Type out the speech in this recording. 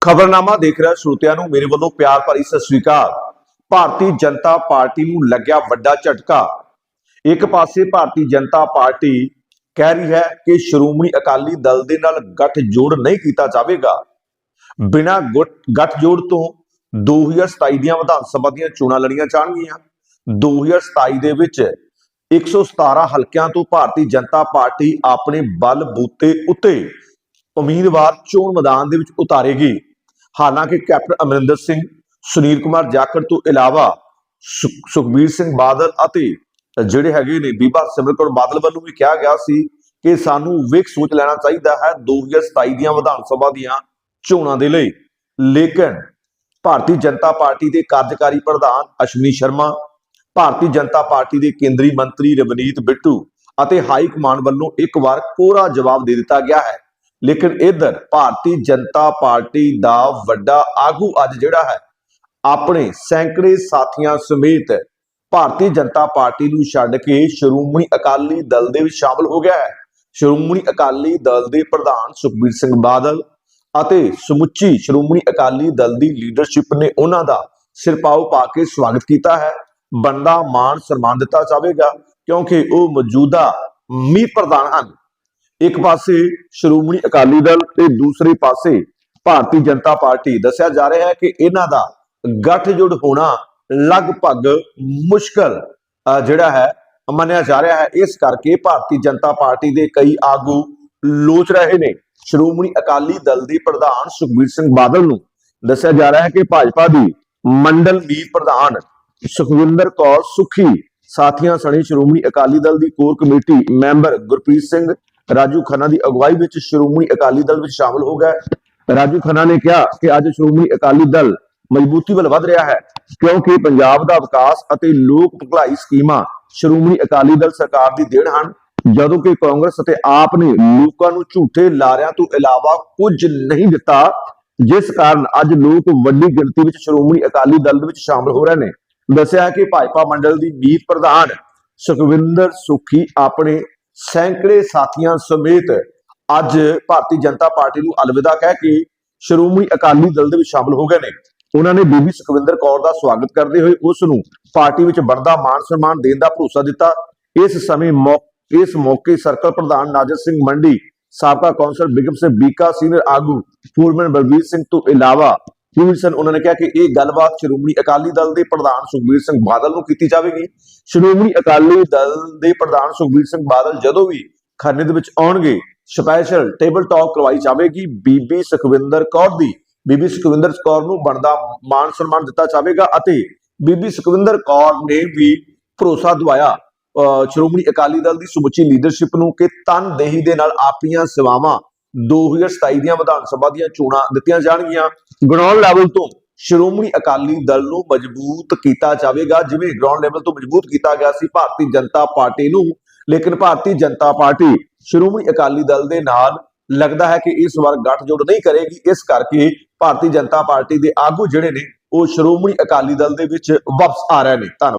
ਖਬਰਨਾਮਾ ਦੇਖ ਰਿਹਾ ਸਰੋਤਿਆਂ ਨੂੰ, ਮੇਰੇ ਵੱਲੋਂ ਪਿਆਰ ਭਰੀ ਸਤਿ ਸ੍ਰੀ ਅਕਾਲ। ਭਾਰਤੀ ਜਨਤਾ ਪਾਰਟੀ ਨੂੰ ਲੱਗਿਆ ਵੱਡਾ ਝਟਕਾ। ਇੱਕ ਪਾਸੇ ਭਾਰਤੀ ਜਨਤਾ ਪਾਰਟੀ ਕਹਿ ਰਹੀ ਹੈ ਕਿ ਸ਼੍ਰੋਮਣੀ ਅਕਾਲੀ ਦਲ ਦੇ ਨਾਲ ਗੱਠਜੋੜ ਨਹੀਂ ਕੀਤਾ ਜਾਵੇਗਾ। ਬਿਨਾਂ ਗੱਠਜੋੜ ਤੋਂ 2027 ਦੀਆਂ ਵਿਧਾਨ ਸਭਾ ਦੀਆਂ ਚੋਣਾਂ ਲੜੀਆਂ ਜਾਣਗੀਆਂ। 2027 ਦੇ ਵਿੱਚ 117 ਹਲਕਿਆਂ ਤੋਂ ਭਾਰਤੀ ਜਨਤਾ ਪਾਰਟੀ ਆਪਣੇ ਬਲ ਬੂਤੇ ਉੱਤੇ ਉਮੀਦਵਾਰ ਚੋਣ ਮੈਦਾਨ ਦੇ ਵਿੱਚ ਉਤਾਰੇਗੀ। ਹਾਲਾਂਕਿ ਕੈਪਟਨ ਅਮਰਿੰਦਰ ਸਿੰਘ, ਸੁਨੀਲ ਕੁਮਾਰ ਜਾਖੜ ਤੋਂ ਇਲਾਵਾ ਸੁਖ- ਸੁਖਬੀਰ ਸਿੰਘ ਬਾਦਲ ਅਤੇ ਜਿਹੜੇ ਹੈਗੇ ਨੇ ਬੀਬਾ ਸਿਮਰਨ ਕੌਰ ਬਾਦਲ ਵੱਲੋਂ ਵੀ ਕਿਹਾ ਗਿਆ ਸੀ ਕਿ ਸਾਨੂੰ ਵੇਖ ਸੋਚ ਲੈਣਾ ਚਾਹੀਦਾ ਹੈ 2027 ਦੀਆਂ ਵਿਧਾਨ ਸਭਾ ਦੀਆਂ ਚੋਣਾਂ ਦੇ ਲਈ। ਲੇਕਿਨ ਭਾਰਤੀ ਜਨਤਾ ਪਾਰਟੀ ਦੇ ਕਾਰਜਕਾਰੀ ਪ੍ਰਧਾਨ ਅਸ਼ਵਨੀ ਸ਼ਰਮਾ, ਭਾਰਤੀ ਜਨਤਾ ਪਾਰਟੀ ਦੇ ਕੇਂਦਰੀ ਮੰਤਰੀ ਰਵਨੀਤ ਬਿੱਟੂ ਅਤੇ ਹਾਈ ਕਮਾਂਡ ਵੱਲੋਂ ਇੱਕ ਵਾਰ ਕੋਰਾ ਜਵਾਬ ਦੇ ਦਿੱਤਾ ਗਿਆ ਹੈ। ਲੇਕਿਨ ਇਧਰ ਭਾਰਤੀ ਜਨਤਾ ਪਾਰਟੀ ਦਾ ਵੱਡਾ ਆਗੂ ਅੱਜ ਜਿਹੜਾ ਹੈ, ਆਪਣੇ ਸੈਂਕੜੇ ਸਾਥੀਆਂ ਸਮੇਤ ਭਾਰਤੀ ਜਨਤਾ ਪਾਰਟੀ ਨੂੰ ਛੱਡ ਕੇ ਸ਼੍ਰੋਮਣੀ ਅਕਾਲੀ ਦਲ ਦੇ ਵਿੱਚ ਸ਼ਾਮਲ ਹੋ ਗਿਆ ਹੈ। ਸ਼੍ਰੋਮਣੀ ਅਕਾਲੀ ਦਲ ਦੇ ਪ੍ਰਧਾਨ ਸੁਖਬੀਰ ਸਿੰਘ ਬਾਦਲ ਅਤੇ ਸਮੁੱਚੀ ਸ਼੍ਰੋਮਣੀ ਅਕਾਲੀ ਦਲ ਦੀ ਲੀਡਰਸ਼ਿਪ ਨੇ ਉਹਨਾਂ ਦਾ ਸਿਰਪਾਓ ਪਾ ਕੇ ਸਵਾਗਤ ਕੀਤਾ ਹੈ। ਬੰਦਾ ਮਾਨ ਸਨਮਾਨ ਦਿੱਤਾ ਜਾਵੇਗਾ ਕਿਉਂਕਿ ਉਹ ਮੌਜੂਦਾ ਮੀਤ ਪ੍ਰਧਾਨ ਹਨ। ਇੱਕ ਪਾਸੇ ਸ਼੍ਰੋਮਣੀ ਅਕਾਲੀ ਦਲ ਤੇ ਦੂਸਰੇ ਪਾਸੇ ਭਾਰਤੀ ਜਨਤਾ ਪਾਰਟੀ। ਦੱਸਿਆ ਜਾ ਰਿਹਾ ਹੈ ਕਿ ਇਹਨਾਂ ਦਾ ਗੱਠਜੋੜ ਹੋਣਾ ਲਗਭਗ ਮੁਸ਼ਕਲ ਜਿਹੜਾ ਹੈ, ਮੰਨਿਆ ਜਾ ਰਿਹਾ ਹੈ। ਇਸ ਕਰਕੇ ਭਾਰਤੀ ਜਨਤਾ ਪਾਰਟੀ ਦੇ ਕਈ ਆਗੂ ਲੋਚ ਰਹੇ ਨੇ। ਸ਼੍ਰੋਮਣੀ ਅਕਾਲੀ ਦਲ ਦੇ ਪ੍ਰਧਾਨ ਸੁਖਬੀਰ ਸਿੰਘ ਬਾਦਲ ਨੂੰ ਦੱਸਿਆ ਜਾ ਰਿਹਾ ਹੈ ਕਿ ਭਾਜਪਾ ਦੀ ਮੰਡਲ ਮੀਤ ਪ੍ਰਧਾਨ ਸੁਖਵਿੰਦਰ ਕੌਰ ਸੁਖੀ, ਸਾਥੀਆਂ ਸਣੇ ਸ਼੍ਰੋਮਣੀ ਅਕਾਲੀ ਦਲ ਦੀ core committee member Gurpreet Singh Raju Khanna ਦੀ ਅਗਵਾਈ ਵਿੱਚ ਸ਼੍ਰੋਮਣੀ ਅਕਾਲੀ ਦਲ ਵਿੱਚ ਸ਼ਾਮਲ ਹੋ ਗਏ ਰਾਜੂ ਖੰਨਾ ਨੇ ਕਿਹਾ ਕਿ ਅੱਜ ਸ਼੍ਰੋਮਣੀ ਅਕਾਲੀ ਦਲ ਮਜ਼ਬੂਤੀ ਵੱਲ ਵਧ ਰਿਹਾ ਹੈ, ਕਿਉਂਕਿ ਪੰਜਾਬ ਦਾ ਵਿਕਾਸ ਅਤੇ ਲੋਕ ਭਲਾਈ ਸਕੀਮਾਂ ਸ਼੍ਰੋਮਣੀ ਅਕਾਲੀ ਦਲ ਸਰਕਾਰ ਦੀ ਦੇਣ ਹਨ, ਜਦੋਂ ਕਿ ਕਾਂਗਰਸ ਅਤੇ ਆਪ ਨੇ ਲੋਕਾਂ ਨੂੰ ਝੂਠੇ ਲਾਰਿਆਂ ਤੋਂ ਇਲਾਵਾ ਕੁਝ ਨਹੀਂ ਦਿੱਤਾ, ਜਿਸ ਕਾਰਨ ਅੱਜ ਲੋਕ ਵੱਡੀ ਗਿਣਤੀ ਵਿੱਚ ਸ਼੍ਰੋਮਣੀ ਅਕਾਲੀ ਦਲ ਵਿੱਚ ਸ਼ਾਮਲ ਹੋ ਰਹੇ ਨੇ। ਦੱਸਿਆ ਹੈ ਕਿ ਭਾਜਪਾ ਮੰਡਲ ਦੀ ਮੀਤ ਪ੍ਰਧਾਨ ਸੁਖਵਿੰਦਰ ਸੁਖੀ ਆਪਣੇ ਸੈਂਕੜੇ ਸਾਥੀਆਂ ਸਮੇਤ ਅੱਜ ਭਾਰਤੀ ਜਨਤਾ ਪਾਰਟੀ ਨੂੰ ਅਲਵਿਦਾ ਕਹਿ ਕੇ ਸ਼੍ਰੋਮਣੀ ਅਕਾਲੀ ਦਲ ਦੇ ਵਿੱਚ ਸ਼ਾਮਲ ਹੋ ਗਏ ਨੇ। ਉਹਨਾਂ ਨੇ ਬੀਬੀ ਸੁਖਵਿੰਦਰ ਕੌਰ ਦਾ ਸਵਾਗਤ ਕਰਦੇ ਹੋਏ ਉਸ ਨੂੰ ਪਾਰਟੀ ਵਿੱਚ ਬਣਦਾ ਮਾਣ ਸਨਮਾਨ ਦੇਣ ਦਾ ਭਰੋਸਾ ਦਿੱਤਾ। ਇਸ ਸਮੇਂ ਇਸ ਮੌਕੇ ਸਰਕਲ ਪ੍ਰਧਾਨ ਨਾਜਰ ਸਿੰਘ ਮੰਡੀ, ਸਾਬਕਾ ਕੌਂਸਲ ਬਿਗਮ ਸਿੰਘ ਬੀਕਾ, ਸੀਨੀਅਰ ਆਗੂ ਫੂਰਮਨ ਬਲਬੀਰ ਸਿੰਘ ਤੋਂ ਇਲਾਵਾ ਸਨ। ਉਹਨਾਂ ਨੇ ਕਿਹਾ ਕਿ ਇਹ ਗੱਲਬਾਤ ਸ਼੍ਰੋਮਣੀ ਅਕਾਲੀ ਦਲ ਦੇ ਪ੍ਰਧਾਨ ਸੁਖਬੀਰ ਸਿੰਘ ਬਾਦਲ ਨੂੰ ਕੀਤੀ ਜਾਵੇਗੀ। ਸ਼੍ਰੋਮਣੀ ਅਕਾਲੀ ਦਲ ਦੇ ਪ੍ਰਧਾਨ ਸੁਖਬੀਰ ਸਿੰਘ ਬਾਦਲ ਜਦੋਂ ਵੀ ਖੰਨੇ ਦੇ ਵਿੱਚ ਆਉਣਗੇ ਸਪੈਸ਼ਲ ਟੇਬਲ ਟਾਕ ਕਰਵਾਈ ਜਾਵੇਗੀ। ਬੀਬੀ ਸੁਖਵਿੰਦਰ ਕੌਰ ਦੀ, ਬੀਬੀ ਸੁਖਵਿੰਦਰ ਕੌਰ ਨੂੰ ਬਣਦਾ ਮਾਨ ਸਨਮਾਨ ਦਿੱਤਾ ਜਾਵੇਗਾ ਅਤੇ ਬੀਬੀ ਸੁਖਵਿੰਦਰ ਕੌਰ ਨੇ ਵੀ ਭਰੋਸਾ ਦਵਾਇਆ, ਅਹ ਸ਼੍ਰੋਮਣੀ ਅਕਾਲੀ ਦਲ ਦੀ ਸਮੁੱਚੀ ਲੀਡਰਸ਼ਿਪ ਨੂੰ ਕਿ ਤਨਦੇਹੀ ਦੇ ਨਾਲ ਆਪਣੀਆਂ ਸੇਵਾਵਾਂ 2027 ਦੀਆਂ ਵਿਧਾਨ ਸਭਾ ਦੀਆਂ ਚੋਣਾਂ ਦਿੱਤੀਆਂ ਜਾਣਗੀਆਂ। ਗਰਾਊਂਡ ਲੈਵਲ ਤੋਂ ਸ਼੍ਰੋਮਣੀ ਅਕਾਲੀ ਦਲ ਨੂੰ ਮਜ਼ਬੂਤ ਕੀਤਾ ਜਾਵੇਗਾ, ਜਿਵੇਂ ਗਰਾਊਂਡ ਲੈਵਲ ਤੋਂ ਮਜ਼ਬੂਤ ਕੀਤਾ ਗਿਆ ਸੀ ਭਾਰਤੀ ਜਨਤਾ ਪਾਰਟੀ ਨੂੰ। ਲੇਕਿਨ ਭਾਰਤੀ ਜਨਤਾ ਪਾਰਟੀ ਸ਼੍ਰੋਮਣੀ ਅਕਾਲੀ ਦਲ ਦੇ ਨਾਲ ਲੱਗਦਾ ਹੈ ਕਿ ਇਸ ਵਾਰ ਗੱਠਜੋੜ ਨਹੀਂ ਕਰੇਗੀ। ਇਸ ਕਰਕੇ ਭਾਰਤੀ ਜਨਤਾ ਪਾਰਟੀ ਦੇ ਆਗੂ ਜਿਹੜੇ ਨੇ, ਉਹ ਸ਼੍ਰੋਮਣੀ ਅਕਾਲੀ ਦਲ ਦੇ ਵਿੱਚ ਵਾਪਸ ਆ ਰਹੇ ਨੇ। ਧੰਨਵਾਦ।